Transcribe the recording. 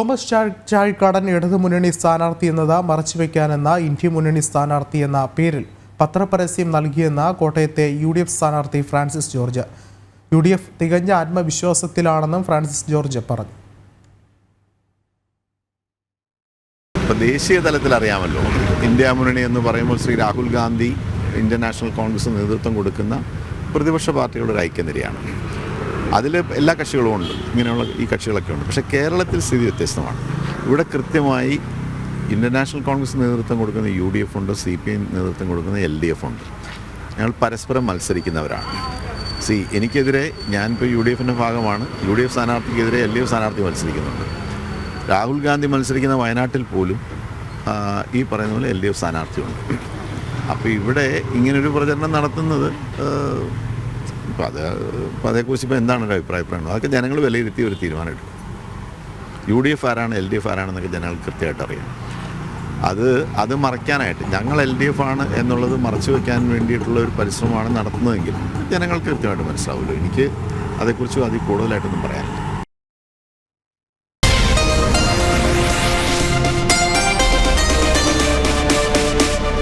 Thomas ചാഴ് Chazhikadan ഇടതുമുന്നണി സ്ഥാനാർത്ഥി എന്നത് മറച്ചുവെക്കാനെന്ന ഇന്ത്യ മുന്നണി സ്ഥാനാർത്ഥി എന്ന പേരിൽ പത്രപരസ്യം നൽകിയെന്ന കോട്ടയത്തെ യു ഡി എഫ് സ്ഥാനാർത്ഥി Francis George. U D F തികഞ്ഞ ആത്മവിശ്വാസത്തിലാണെന്നും ഫ്രാൻസിസ് ജോർജ് പറഞ്ഞു. ദേശീയ തലത്തിൽ അറിയാമല്ലോ. ഇന്ത്യ മുന്നണി എന്ന് പറയുമ്പോൾ Shri Rahul Gandhi Indian National Congress നേതൃത്വം കൊടുക്കുന്ന പ്രതിപക്ഷ പാർട്ടികളുടെ ഒരു ഐക്യനിരയാണ്. അതിൽ എല്ലാ കക്ഷികളും ഉണ്ട്. ഇങ്ങനെയുള്ള ഈ കക്ഷികളൊക്കെ ഉണ്ട്. പക്ഷേ കേരളത്തിൽ സ്ഥിതി വ്യത്യസ്തമാണ്. ഇവിടെ കൃത്യമായി ഇന്ത്യൻ നാഷണൽ കോൺഗ്രസ് നേതൃത്വം കൊടുക്കുന്ന യു ഡി എഫ് ഉണ്ട് സി പി എം നേതൃത്വം കൊടുക്കുന്ന എൽ ഡി എഫ് ഉണ്ട്. ഞങ്ങൾ പരസ്പരം മത്സരിക്കുന്നവരാണ്. സി എനിക്കെതിരെ ഞാനിപ്പോൾ യു ഡി എഫിന്റെ ഭാഗമാണ്. യു ഡി എഫ് സ്ഥാനാർത്ഥിക്കെതിരെ എൽ ഡി എഫ് സ്ഥാനാർത്ഥി മത്സരിക്കുന്നുണ്ട്. രാഹുൽ ഗാന്ധി മത്സരിക്കുന്ന വയനാട്ടിൽ പോലും ഈ പറയുന്ന പോലെ എൽ ഡി എഫ് സ്ഥാനാർത്ഥിയുണ്ട്. അപ്പോൾ ഇവിടെ ഇങ്ങനൊരു പ്രചരണം നടത്തുന്നത് ഇപ്പം അത് ഇപ്പം അതേക്കുറിച്ച് ഇപ്പോൾ എന്താണ് ഒരു അഭിപ്രായപ്പെടുന്നത് അതൊക്കെ ജനങ്ങൾ വിലയിരുത്തി ഒരു തീരുമാനം എടുക്കും യു ഡി എഫ് ആരാണ് എൽ ഡി എഫ് ആരാണെന്നൊക്കെ ജനങ്ങൾ കൃത്യമായിട്ട് അറിയാം അത് അത് മറയ്ക്കാനായിട്ട് ഞങ്ങൾ എൽ ഡി എഫ് ആണ് എന്നുള്ളത് മറച്ചു വെക്കാൻ വേണ്ടിയിട്ടുള്ള ഒരു പരിശ്രമമാണ് നടത്തുന്നതെങ്കിൽ ജനങ്ങൾക്ക് കൃത്യമായിട്ട് മനസ്സിലാവുമല്ലോ. എനിക്ക് അതേക്കുറിച്ച് അതിൽ കൂടുതലായിട്ടൊന്നും പറയാനില്ല.